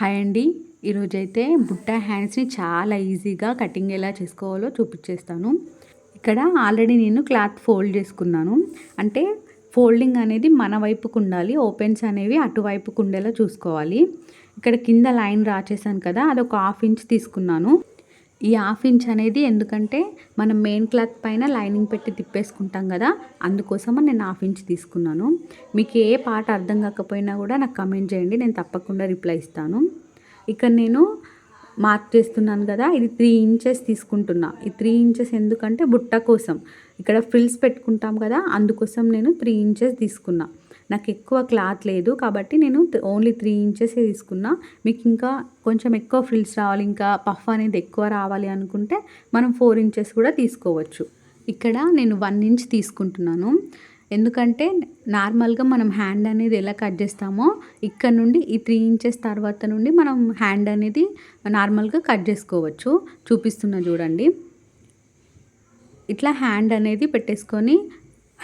Hi అండి. ఈరోజైతే బుట్ట హ్యాండ్స్ని చాలా ఈజీగా కటింగ్ ఎలా చేసుకోవాలో చూపించేస్తాను ఇక్కడ ఆల్రెడీ నేను క్లాత్ ఫోల్డ్ చేసుకున్నాను. అంటే ఫోల్డింగ్ అనేది మన వైపుకు ఉండాలి ఓపెన్స్ అనేవి అటువైపుకు ఉండేలా చూసుకోవాలి. ఇక్కడ కింద లైన్ రాచేసాను కదా అది ఒక హాఫ్ ఇంచ్ తీసుకున్నాను. ఈ హాఫ్ ఇంచ్ అనేది ఎందుకంటే మనం మెయిన్ క్లాత్ పైన లైనింగ్ పెట్టి తిప్పేసుకుంటాం కదా అందుకోసం నేను హాఫ్ ఇంచ్ తీసుకున్నాను. మీకు ఏ పాట అర్థం కాకపోయినా కూడా నాకు కమెంట్ చేయండి నేను తప్పకుండా రిప్లై ఇస్తాను. ఇక్కడ నేను మార్క్ చేస్తున్నాను కదా ఇది త్రీ ఇంచెస్ తీసుకుంటున్నా. ఈ త్రీ ఇంచెస్ ఎందుకంటే బుట్ట కోసం. ఇక్కడ ఫ్రిల్స్ పెట్టుకుంటాం కదా అందుకోసం నేను త్రీ ఇంచెస్ తీసుకున్నా. నాకు ఎక్కువ క్లాత్ లేదు కాబట్టి నేను ఓన్లీ త్రీ ఇంచెసే తీసుకున్నా. మీకు ఇంకా కొంచెం ఎక్కువ ఫ్రిల్స్ రావాలి ఇంకా పఫ్ అనేది ఎక్కువ రావాలి అనుకుంటే మనం ఫోర్ ఇంచెస్ కూడా తీసుకోవచ్చు. ఇక్కడ నేను వన్ ఇంచ్ తీసుకుంటున్నాను. ఎందుకంటే నార్మల్గా మనం హ్యాండ్ అనేది ఎలా కట్ చేస్తామో ఇక్కడ నుండి ఈ త్రీ ఇంచెస్ తర్వాత నుండి మనం హ్యాండ్ అనేది నార్మల్గా కట్ చేసుకోవచ్చు. చూపిస్తున్నా చూడండి. ఇట్లా హ్యాండ్ అనేది పెట్టేసుకొని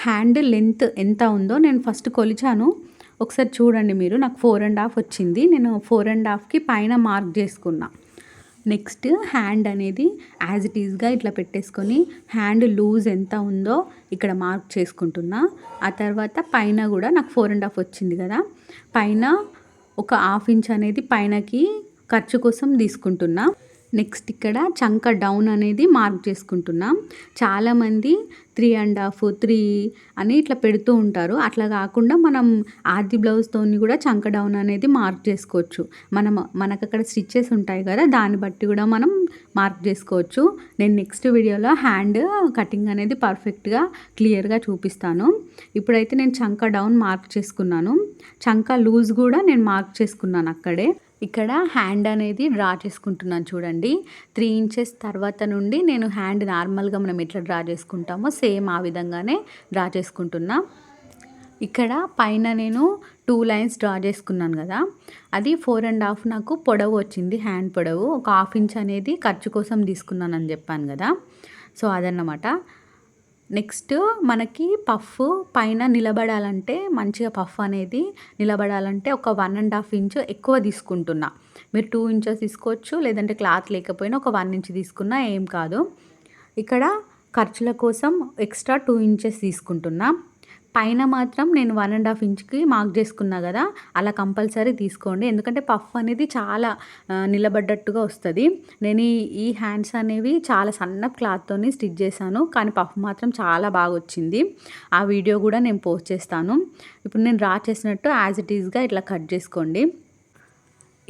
హ్యాండ్ లెంత్ ఎంత ఉందో నేను ఫస్ట్ కొలిచాను. ఒకసారి చూడండి మీరు నాకు ఫోర్ అండ్ హాఫ్ వచ్చింది. నేను ఫోర్ అండ్ హాఫ్కి పైన మార్క్ చేసుకున్నా. నెక్స్ట్ హ్యాండ్ అనేది యాజ్ ఇట్ ఈజ్గా ఇట్లా పెట్టేసుకొని హ్యాండ్ లూజ్ ఎంత ఉందో ఇక్కడ మార్క్ చేసుకుంటున్నా. ఆ తర్వాత పైన కూడా నాకు ఫోర్ అండ్ హాఫ్ వచ్చింది కదా. పైన ఒక హాఫ్ ఇంచ్ అనేది పైనకి ఖర్చు కోసం తీసుకుంటున్నా. నెక్స్ట్ ఇక్కడ చంక డౌన్ అనేది మార్క్ చేసుకుంటున్నాం. చాలామంది త్రీ అండ్ హాఫ్ త్రీ అని ఇట్లా పెడుతూ ఉంటారు. అట్లా కాకుండా మనం ఆది బ్లౌజ్తో కూడా చంక డౌన్ అనేది మార్క్ చేసుకోవచ్చు. మనం మనకు అక్కడ స్టిచ్చెస్ ఉంటాయి కదా దాన్ని బట్టి కూడా మనం మార్క్ చేసుకోవచ్చు. నేను నెక్స్ట్ వీడియోలో హ్యాండ్ కటింగ్ అనేది పర్ఫెక్ట్గా క్లియర్గా చూపిస్తాను. ఇప్పుడైతే నేను చంక డౌన్ మార్క్ చేసుకున్నాను. చంక లూజ్ కూడా నేను మార్క్ చేసుకున్నాను అక్కడే. ఇక్కడ హ్యాండ్ అనేది డ్రా చేసుకుంటున్నాను చూడండి. త్రీ ఇంచెస్ తర్వాత నుండి నేను హ్యాండ్ నార్మల్గా మనం ఎట్లా డ్రా చేసుకుంటామో సేమ్ ఆ విధంగానే డ్రా చేసుకుంటున్నా. ఇక్కడ పైన నేను టూ లైన్స్ డ్రా చేసుకున్నాను కదా. అది ఫోర్ అండ్ హాఫ్ నాకు పొడవు వచ్చింది హ్యాండ్ పొడవు. ఒక హాఫ్ ఇంచ్ అనేది ఖర్చు కోసం తీసుకున్నానని చెప్పాను కదా. సో అదన్నమాట. నెక్స్ట్ మనకి పఫ్ పైన నిలబడాలంటే మంచిగా పఫ్ అనేది నిలబడాలంటే ఒక వన్ అండ్ హాఫ్ ఇంచ్ ఎక్కువ తీసుకుంటున్నా. మీరు టూ ఇంచెస్ తీసుకోవచ్చు లేదంటే క్లాత్ లేకపోయినా ఒక వన్ ఇంచ్ తీసుకున్నా ఏం కాదు. ఇక్కడ ఖర్చుల కోసం ఎక్స్ట్రా టూ ఇంచెస్ తీసుకుంటున్నా. పైన మాత్రం నేను వన్ అండ్ హాఫ్ ఇంచ్కి మార్క్ చేసుకున్నా కదా అలా కంపల్సరీ తీసుకోండి. ఎందుకంటే పఫ్ అనేది చాలా నిలబడ్డట్టుగా వస్తుంది. నేను ఈ హ్యాండ్స్ అనేవి చాలా సన్న క్లాత్తోని స్టిచ్ చేశాను కానీ పఫ్ మాత్రం చాలా బాగా వచ్చింది. ఆ వీడియో కూడా నేను పోస్ట్ చేస్తాను. ఇప్పుడు నేను రా చేసినట్టు యాజ్ ఇట్ ఈస్గా ఇట్లా కట్ చేసుకోండి.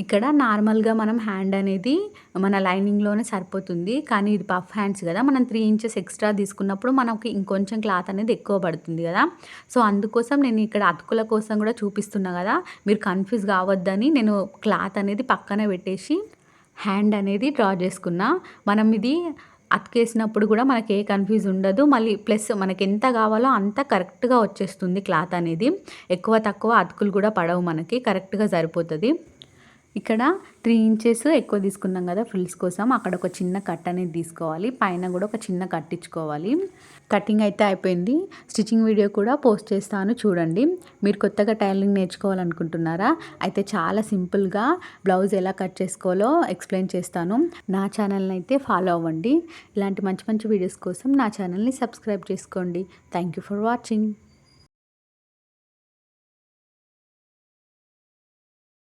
ఇక్కడ నార్మల్గా మనం హ్యాండ్ అనేది మన లైనింగ్లోనే సరిపోతుంది. కానీ ఇది పఫ్ హ్యాండ్స్ కదా. మనం త్రీ ఇంచెస్ ఎక్స్ట్రా తీసుకున్నప్పుడు మనకి ఇంకొంచెం క్లాత్ అనేది ఎక్కువ పడుతుంది కదా. సో అందుకోసం నేను ఇక్కడ అతుకుల కోసం కూడా చూపిస్తున్నా కదా. మీరు కన్ఫ్యూజ్ కావద్దని నేను క్లాత్ అనేది పక్కన పెట్టేసి హ్యాండ్ అనేది డ్రా చేసుకున్నా. మనం ఇది అతికేసినప్పుడు కూడా మనకి ఏ కన్ఫ్యూజ్ ఉండదు. మళ్ళీ ప్లస్ మనకి ఎంత కావాలో అంత కరెక్ట్గా వచ్చేస్తుంది క్లాత్ అనేది. ఎక్కువ తక్కువ అతుకులు కూడా పడవు మనకి. కరెక్ట్గా సరిపోతుంది. ఇక్కడ త్రీ ఇంచెస్ ఎక్కువ తీసుకున్నాం కదా ఫ్రిల్స్ కోసం. అక్కడ ఒక చిన్న కట్ అనేది తీసుకోవాలి. పైన కూడా ఒక చిన్న కట్టించుకోవాలి కటింగ్ అయితే అయిపోయింది. స్టిచ్చింగ్ వీడియో కూడా పోస్ట్ చేస్తాను చూడండి. మీరు కొత్తగా టైలరింగ్ నేర్చుకోవాలనుకుంటున్నారా? అయితే చాలా సింపుల్గా బ్లౌజ్ ఎలా కట్ చేసుకోవాలో ఎక్స్ప్లెయిన్ చేస్తాను. నా ఛానల్ని అయితే ఫాలో అవ్వండి. ఇలాంటి మంచి మంచి వీడియోస్ కోసం నా ఛానల్ని సబ్స్క్రైబ్ చేసుకోండి. Thank you for watching